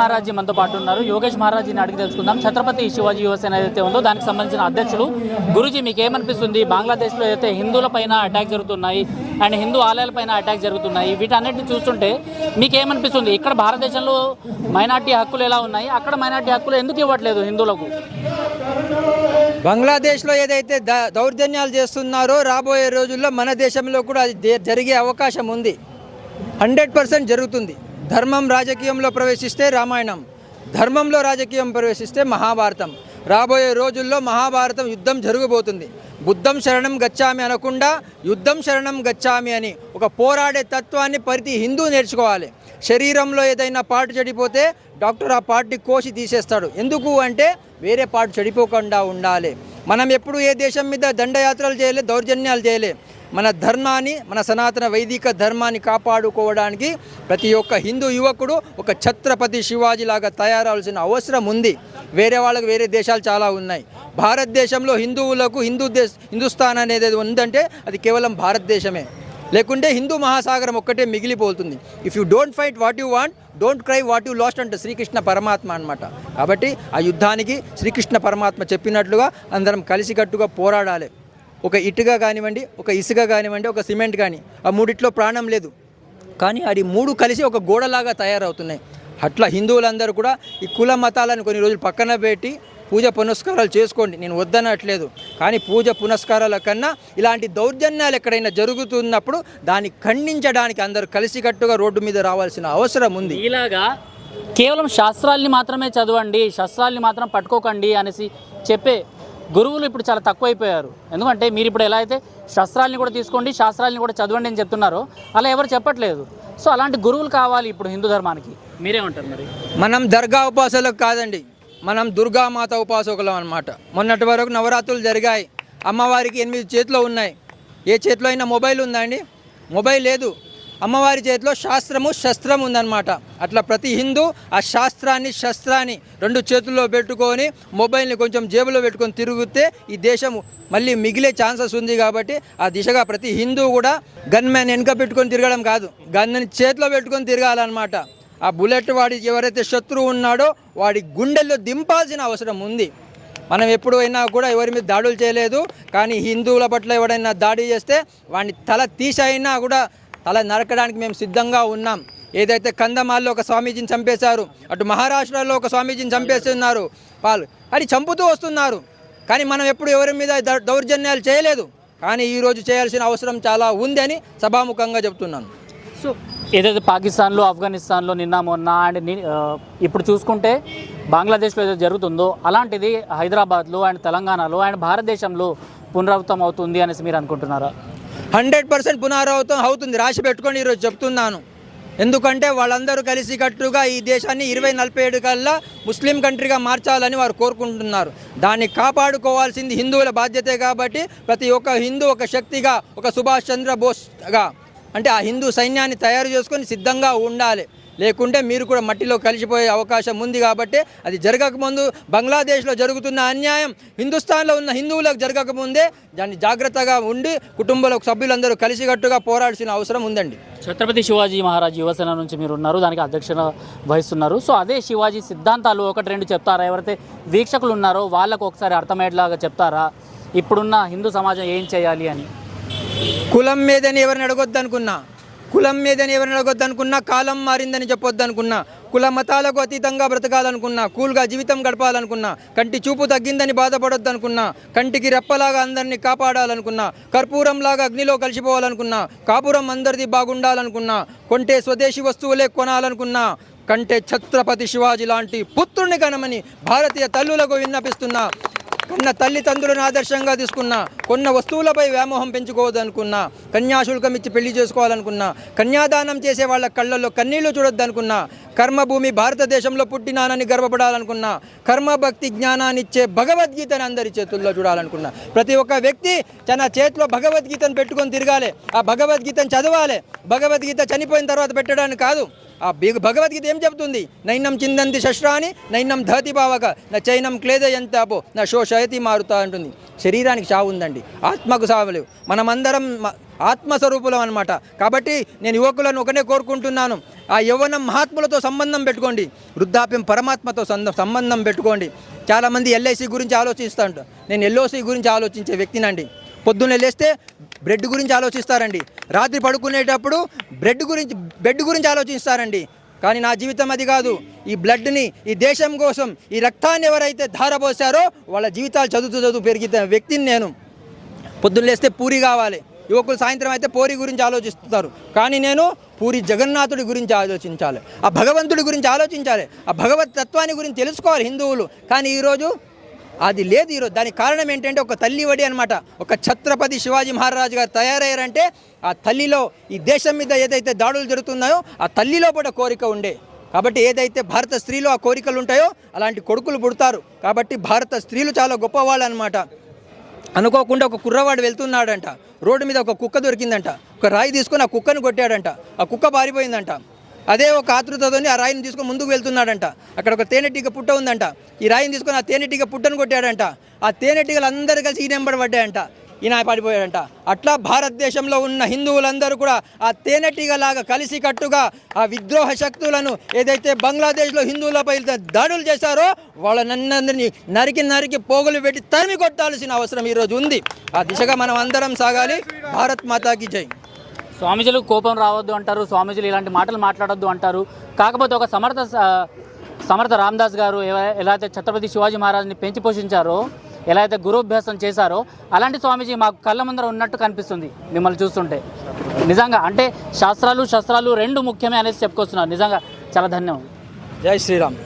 మహారాజ్ మనతో పాటు ఉన్నారు. యోగేష్ మహారాజీని అడిగి తెలుసుకుందాం. ఛత్రపతి శివాజీ యువసేన ఏదైతే ఉందో దానికి సంబంధించిన అధ్యక్షులు. గురుజీ మీకు ఏమనిపిస్తుంది? బంగ్లాదేశ్లో అయితే హిందువుల పైన అటాక్ జరుగుతున్నాయి అండ్ హిందూ ఆలయాల పైన అటాక్ జరుగుతున్నాయి వీటన్నిటిని చూస్తుంటే మీకేమనిపిస్తుంది? ఇక్కడ భారతదేశంలో మైనార్టీ హక్కులు ఎలా ఉన్నాయి? అక్కడ మైనార్టీ హక్కులు ఎందుకు ఇవ్వట్లేదు హిందువులకు? బంగ్లాదేశ్లో ఏదైతే ద- దౌర్జన్యాలు చేస్తున్నారో రాబోయే రోజుల్లో మన దేశంలో కూడా అది జరిగే అవకాశం ఉంది. హండ్రెడ్ పర్సెంట్ జరుగుతుంది. ధర్మం రాజకీయంలో ప్రవేశిస్తే రామాయణం ధర్మంలో రాజకీయం ప్రవేశిస్తే మహాభారతం. రాబోయే రోజుల్లో మహాభారతం యుద్ధం జరగబోతుంది. బుద్ధం శరణం గచ్చామి అనకుండా యుద్ధం శరణం గచ్చామి అని ఒక పోరాడే తత్వాన్ని ప్రతి హిందూ నేర్చుకోవాలి. శరీరంలో ఏదైనా పాటు చెడిపోతే డాక్టర్ ఆ పార్టీ కోసి తీసేస్తాడు. ఎందుకు అంటే వేరే పాటు చెడిపోకుండా ఉండాలి. మనం ఎప్పుడు ఏ దేశం మీద దండయాత్రలు చేయలే దౌర్జన్యాలు చేయలే. మన ధర్మాన్ని మన సనాతన వైదిక ధర్మాన్ని కాపాడుకోవడానికి ప్రతి ఒక్క హిందూ యువకుడు ఒక ఛత్రపతి శివాజీ లాగా తయారవలసిన అవసరం ఉంది. వేరే వాళ్ళకి వేరే దేశాలు చాలా ఉన్నాయి. భారతదేశంలో హిందువులకు హిందూ దేశ హిందుస్థాన్ అనేది ఉందంటే అది కేవలం భారతదేశమే. లేకుంటే హిందూ మహాసాగరం ఒక్కటే మిగిలిపోతుంది. If you don't fight what you want don't cry what you lost అంటే శ్రీకృష్ణ పరమాత్మ అనమాట కాబట్టి ఆ యుద్ధానికి శ్రీకృష్ణ పరమాత్మ చెప్పినట్లుగా అందరం కలిసికట్టుగా పోరాడాలి. ఒక ఇటుగా కానివ్వండి ఒక ఇసుక కానివ్వండి ఒక సిమెంట్ కానీ ఆ మూడిట్లో ప్రాణం లేదు. కానీ అది మూడు కలిసి ఒక గోడలాగా తయారవుతున్నాయి. అట్లా హిందువులందరూ కూడా ఈ కుల మతాలను కొన్ని రోజులు పక్కన పెట్టి పూజ పునస్కారాలు చేసుకోండి. నేను వద్దనట్లేదు. కానీ పూజ పునస్కారాల కన్నా ఇలాంటి దౌర్జన్యాలు ఎక్కడైనా జరుగుతున్నప్పుడు దాన్ని ఖండించడానికి అందరూ కలిసికట్టుగా రోడ్డు మీద రావాల్సిన అవసరం ఉంది. ఇలాగా కేవలం శాస్త్రాల్ని మాత్రమే చదవండి శాస్త్రాల్ని మాత్రం పట్టుకోకండి అనేసి చెప్పే గురువులు ఇప్పుడు చాలా తక్కువైపోయారు. ఎందుకంటే మీరు ఇప్పుడు ఎలా అయితే శస్త్రాలని కూడా తీసుకోండి శాస్త్రాలని కూడా చదవండి అని చెప్తున్నారో అలా ఎవరు చెప్పట్లేదు. సో అలాంటి గురువులు కావాలి ఇప్పుడు హిందూ ధర్మానికి. మీరేమంటారు మరి? మనం దర్గా ఉపాసకులకు కాదండి మనం దుర్గామాత ఉపాసకులం అనమాట మొన్నటి వరకు నవరాత్రులు జరిగాయి. అమ్మవారికి ఎనిమిది చేతిలో ఉన్నాయి. ఏ చేతిలో అయినా మొబైల్ ఉందా అండి? మొబైల్ లేదు. అమ్మవారి చేతిలో శాస్త్రము శస్త్రం ఉందన్నమాట. అట్లా ప్రతి హిందూ ఆ శాస్త్రాన్ని శస్త్రాన్ని రెండు చేతుల్లో పెట్టుకొని మొబైల్ని కొంచెం జేబులో పెట్టుకొని తిరిగితే ఈ దేశం మళ్ళీ మిగిలే ఛాన్సెస్ ఉంది కాబట్టి ఆ దిశగా ప్రతి హిందూ కూడా గన్ మ్యాన్ వెనుక పెట్టుకొని తిరగడం కాదు. గన్ని చేతిలో పెట్టుకొని తిరగాలన్నమాట. ఆ బుల్లెట్ వాడి ఎవరైతే శత్రువు ఉన్నాడో వాడి గుండెల్లో దింపాల్సిన అవసరం ఉంది. మనం ఎప్పుడైనా కూడా ఎవరి మీద దాడులు చేయలేదు. కానీ హిందువుల పట్ల ఎవడైనా దాడి చేస్తే వాడిని తల తీసైనా కూడా తల నరకడానికి మేము సిద్ధంగా ఉన్నాం. ఏదైతే కందమాల్లో ఒక స్వామీజీని చంపేశారు అటు మహారాష్ట్రలో ఒక స్వామీజీని చంపేస్తున్నారు వాళ్ళు అది చంపుతూ వస్తున్నారు. కానీ మనం ఎప్పుడు ఎవరి మీద దౌర్జన్యాలు చేయలేదు. కానీ ఈరోజు చేయాల్సిన అవసరం చాలా ఉంది అని సభాముఖంగా చెప్తున్నాను. సో ఏదైతే పాకిస్తాన్లో ఆఫ్ఘనిస్తాన్లో నిన్న మొన్న అండ్ ఇప్పుడు చూసుకుంటే బంగ్లాదేశ్లో ఏదైతే జరుగుతుందో అలాంటిది హైదరాబాద్లో అండ్ తెలంగాణలో అండ్ భారతదేశంలో పునరావృతం అవుతుంది అనేసి మీరు అనుకుంటున్నారా? హండ్రెడ్ పర్సెంట్ పునరావృతం అవుతుంది. రాసి పెట్టుకొని ఈరోజు చెప్తున్నాను. ఎందుకంటే వాళ్ళందరూ కలిసి కట్టుగా ఈ దేశాన్ని ఇరవై నలభై ఏడు కల్లా ముస్లిం కంట్రీగా మార్చాలని వారు కోరుకుంటున్నారు. దాన్ని కాపాడుకోవాల్సింది హిందువుల బాధ్యతే కాబట్టి ప్రతి ఒక్క హిందూ ఒక శక్తిగా ఒక సుభాష్ చంద్ర బోస్గా అంటే ఆ హిందూ సైన్యాన్ని తయారు చేసుకొని సిద్ధంగా ఉండాలి. లేకుంటే మీరు కూడా మట్టిలో కలిసిపోయే అవకాశం ఉంది కాబట్టి అది జరగకముందు బంగ్లాదేశ్లో జరుగుతున్న అన్యాయం హిందుస్థాన్లో ఉన్న హిందువులకు జరగకముందే దాన్ని జాగ్రత్తగా ఉండి కుటుంబంలో సభ్యులందరూ కలిసికట్టుగా పోరాడాల్సిన అవసరం ఉందండి. ఛత్రపతి శివాజీ మహారాజ్ యువసేన నుంచి మీరు ఉన్నారు దానికి అధ్యక్షత వహిస్తున్నారు. సో అదే శివాజీ సిద్ధాంతాలు ఒకటి రెండు చెప్తారా? ఎవరైతే వీక్షకులు ఉన్నారో వాళ్ళకు ఒకసారి అర్థమయ్యేలాగా చెప్తారా? ఇప్పుడున్న హిందూ సమాజం ఏం చేయాలి అని? కులం మీదని ఎవరిని అడగొద్దు అనుకున్నా కులం మీదని ఎవరిని అనుకున్నా కాలం మారిందని చెప్పొద్దు అనుకున్నా కుల మతాలకు అతీతంగా బ్రతకాలనుకున్నా కూల్గా జీవితం గడపాలనుకున్నా కంటి చూపు తగ్గిందని బాధపడొద్దు అనుకున్నా కంటికి రెప్పలాగా అందరినీ కాపాడాలనుకున్నా కర్పూరంలాగా అగ్నిలో కలిసిపోవాలనుకున్నా కాపురం అందరిది బాగుండాలనుకున్నా కొంటే స్వదేశీ వస్తువులే కొనాలనుకున్నా కంటే ఛత్రపతి శివాజీ లాంటి పుత్రుని కనమని భారతీయ తల్లులకు విన్నపిస్తున్నా కన్న తల్లిదండ్రులను ఆదర్శంగా తీసుకున్నా కొన్న వస్తువులపై వ్యామోహం పెంచుకోవద్దనుకున్నా కన్యాశుల్కం ఇచ్చి పెళ్ళి చేసుకోవాలనుకున్నా కన్యాదానం చేసే వాళ్ళ కళ్ళల్లో కన్నీళ్ళు చూడొద్దనుకున్నా కర్మభూమి భారతదేశంలో పుట్టినానని గర్వపడాలనుకున్నా కర్మభక్తి జ్ఞానాన్ని ఇచ్చే భగవద్గీతను అందరి చేతుల్లో చూడాలనుకున్నా ప్రతి ఒక్క వ్యక్తి తన చేతిలో భగవద్గీతను పెట్టుకొని తిరగాలి. ఆ భగవద్గీతను చదవాలి. భగవద్గీత చనిపోయిన తర్వాత పెట్టడానికి కాదు. ఆ బిగ- భగవద్గీత ఏం చెబుతుంది? నైనం చిందంతి శస్త్రాన్ని నైనం ధతి భావక నా చైనం క్లేద ఎంతాపో నా శోషయతి మారుతా అంటుంది. శరీరానికి చావు ఉందండి. ఆత్మకు సావలేవు మనమందరం ఆత్మస్వరూపులం అనమాట కాబట్టి నేను యువకులను ఒకనే కోరుకుంటున్నాను. ఆ యవ్వనం మహాత్ములతో సంబంధం పెట్టుకోండి. వృద్ధాప్యం పరమాత్మతో సంబంధం పెట్టుకోండి. చాలామంది ఎల్ఐసి గురించి ఆలోచిస్తాడు నేను ఎల్ఓసి గురించి ఆలోచించే వ్యక్తినండి. పొద్దున్నే లేస్తే బ్రెడ్ గురించి ఆలోచిస్తారండి. రాత్రి పడుకునేటప్పుడు బ్రెడ్ గురించి బెడ్ గురించి ఆలోచిస్తారండి. కానీ నా జీవితం అది కాదు. ఈ బ్లడ్ని ఈ దేశం కోసం ఈ రక్తాన్ని ఎవరైతే ధారపోసారో వాళ్ళ జీవితాలు చదువుతూ చదువు పెరిగిన వ్యక్తిని నేను. పొద్దున్న లేస్తే పూరి కావాలి. యువకులు సాయంత్రం అయితే పూరి గురించి ఆలోచిస్తారు. కానీ నేను పూరి జగన్నాథుడి గురించి ఆలోచించాలి. ఆ భగవంతుడి గురించి ఆలోచించాలి. ఆ భగవత్ తత్వాన్ని గురించి తెలుసుకోవాలి హిందువులు. కానీ ఈరోజు అది లేదు ఈరోజు. దానికి కారణం ఏంటంటే ఒక తల్లి వడి అనమాట ఒక ఛత్రపతి శివాజీ మహారాజు గారు తయారయ్యారంటే ఆ తల్లిలో ఈ దేశం మీద ఏదైతే దాడులు జరుగుతున్నాయో ఆ తల్లిలో కూడా కోరిక ఉండే. కాబట్టి ఏదైతే భారత స్త్రీలో ఆ కోరికలు ఉంటాయో అలాంటి కొడుకులు పుడతారు. కాబట్టి భారత స్త్రీలు చాలా గొప్పవాళ్ళు అనమాట అనుకోకుండా ఒక కుర్రవాడు వెళ్తున్నాడంట. రోడ్డు మీద ఒక కుక్క దొరికిందంట. ఒక రాయి తీసుకొని ఆ కుక్కను కొట్టాడంట. ఆ కుక్క పారిపోయిందంట. అదే ఒక ఆతృతతోని ఆ రాయిని తీసుకొని ముందుకు వెళ్తున్నాడంట. అక్కడ ఒక తేనెటీగ పుట్ట ఉందంట. ఈ రాయిని తీసుకొని ఆ తేనెటీగ పుట్టను కొట్టాడంట. ఆ తేనెటీగలు అందరూ కలిసి ఈ నెంబర్ పడ్డాయంట. ఈయన పడిపోయాడంట అట్లా భారతదేశంలో ఉన్న హిందువులందరూ కూడా ఆ తేనెటీగలాగా కలిసి కట్టుగా ఆ విద్రోహ శక్తులను ఏదైతే బంగ్లాదేశ్లో హిందువులపై దాడులు చేశారో వాళ్ళనందరినీ నరికి నరికి పోగులు పెట్టి తరిమి కొట్టాల్సిన అవసరం ఈరోజు ఉంది. ఆ దిశగా మనం అందరం సాగాలి. భారత్ మాతాకి జై. స్వామీజీలు కోపం రావద్దు అంటారు స్వామీజీలు ఇలాంటి మాటలు మాట్లాడొద్దు అంటారు. కాకపోతే ఒక సమర్థ స- సమర్థ రామ్దాస్ గారు ఎలా అయితే ఛత్రపతి శివాజీ మహారాజ్ని పెంచి పోషించారో ఎలా అయితే గురుభ్యాసం చేశారో అలాంటి స్వామీజీ మాకు కళ్ళ ముందర ఉన్నట్టు కనిపిస్తుంది మిమ్మల్ని చూస్తుంటే. నిజంగా అంటే శాస్త్రాలు శస్త్రాలు రెండు ముఖ్యమే అనేసి చెప్పుకొస్తున్నారు. నిజంగా చాలా ధన్యవాదాలు. జై శ్రీరామ్.